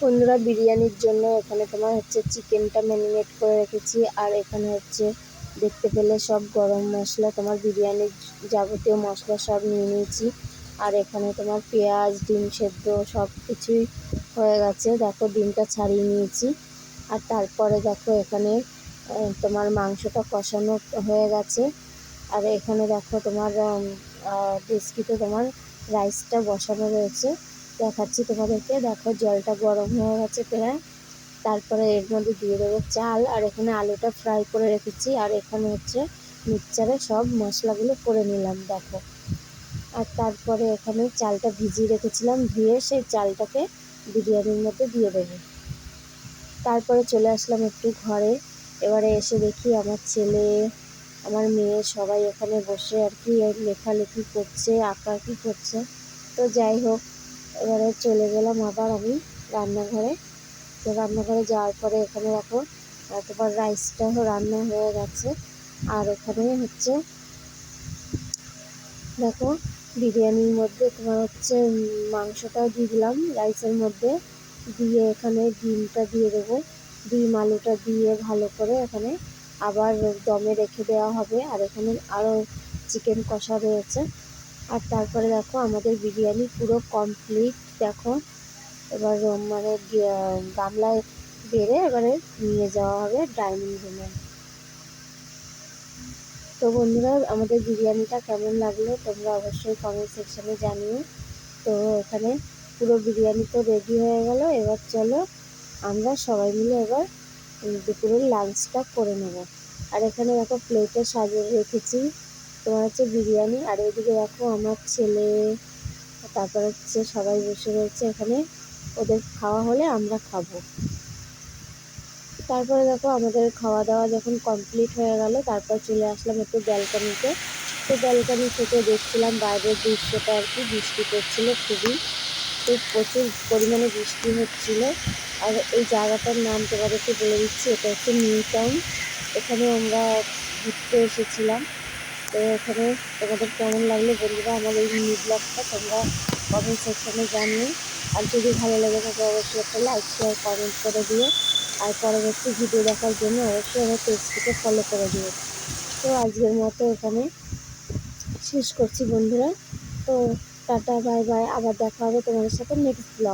বন্ধুরা, বিরিয়ানির জন্য এখানে তোমার হচ্ছে চিকেনটা ম্যারিনেট করে রেখেছি। আর এখানে হচ্ছে দেখতে পেলে সব গরম মশলা, তোমার বিরিয়ানির যাবতীয় মশলা সব নিয়ে নিয়েছি। আর এখানে তোমার পেঁয়াজ, ডিম সেদ্ধ সব কিছুই হয়ে গেছে। দেখো, ডিমটা ছাড়িয়ে নিয়েছি। আর তারপরে দেখো, এখানে তোমার মাংসটা কষানো হয়ে গেছে। আর এখানে দেখো, তোমার ডেস্কিতে তোমার রাইসটা বসানো রয়েছে। দেখাচ্ছি তোমাদেরকে। দেখো, জলটা গরম হয়ে গেছে প্রায়। তারপরে এর মধ্যে দিয়ে দেবো চাল, আর এখানে আলুটা ফ্রাই করে রেখেছি। আর এখানে হচ্ছে মিক্সচারে সব মশলাগুলো করে নিলাম, দেখো। আর তারপরে এখানে চালটা ভিজিয়ে রেখেছিলাম, ধুয়ে সেই চালটাকে বিরিয়ানির মধ্যে দিয়ে দেবো। তারপরে চলে আসলাম একটু ঘরে। এবারে এসে দেখি আমার ছেলে, আমার মেয়ে সবাই এখানে বসে আর কি লেখালেখি করছে, আঁকা আঁকাআঁকি করছে। তো যাই হোক এবারে চলে গেলাম আবার আমি রান্নাঘরে। তো রান্নাঘরে যাওয়ার পরে এখানে দেখো তোমার রাইসটাও রান্না হয়ে গেছে। আর এখানে হচ্ছে, দেখো, বিরিয়ানির মধ্যে তোমার হচ্ছে মাংসটাও দিয়ে দিলাম। রাইসের মধ্যে দিয়ে এখানে ডিমটা দিয়ে দেবো। ডিম, আলুটা দিয়ে ভালো করে এখানে আবার দমে রেখে দেওয়া হবে। আর এখানে আরও চিকেন কষা রয়েছে। আর তারপরে দেখো আমাদের বিরিয়ানি পুরো কমপ্লিট দেখো। এবার মানে গামলায় বেড়ে এবারে নিয়ে যাওয়া হবে ডাইনিং রুমে তো বন্ধুরা, আমাদের বিরিয়ানিটা কেমন লাগল তোমরা অবশ্যই কমেন্ট সেকশানে জানিও। তো এখানে পুরো বিরিয়ানি তো রেডি হয়ে গেল, এবার চলো আমরা সবাই মিলে এবার দুপুরের লাঞ্চটা করে নেব। আর এখানে দেখো প্লেটে সাজিয়ে রেখেছি তোমার হচ্ছে বিরিয়ানি, আর এদিকে দেখো আমার ছেলে, তারপর হচ্ছে সবাই বসে রয়েছে এখানে। ওদের খাওয়া হলে আমরা খাব। তারপরে দেখো আমাদের খাওয়া দাওয়া যখন কমপ্লিট হয়ে গেল, তারপর চলে আসলাম একটু ব্যালকানিতে। তো ব্যালকানি থেকে দেখছিলাম বাইরের দৃশ্যটা আর কি, বৃষ্টি পড়ছিল খুবই। খুব প্রচুর পরিমাণে বৃষ্টি হচ্ছিল। আর এই জায়গাটার নাম তোমাদেরকে বলে দিচ্ছি, এটা হচ্ছে নিউ টাউন। এখানে আমরা ঘুরতে এসেছিলাম। তো এখানে তোমাদের কেমন লাগল বন্ধুরা আমার এই মিনি ব্লগটা তোমরা কমেন্ট সেকশনে জানিও। আর যদি ভালো লেগে থাকে অবশ্যই একটা লাইক শেয়ার কমেন্ট করে দিও। আর পরবর্তী ভিডিও দেখার জন্য অবশ্যই আমার পেজটিকে ফলো করে দিও। তো আজকের মতো এখানে শেষ করছি বন্ধুরা। তো টাটা বাই বাই আবার দেখা হবে তোমাদের সাথে নেক্সট ব্লগ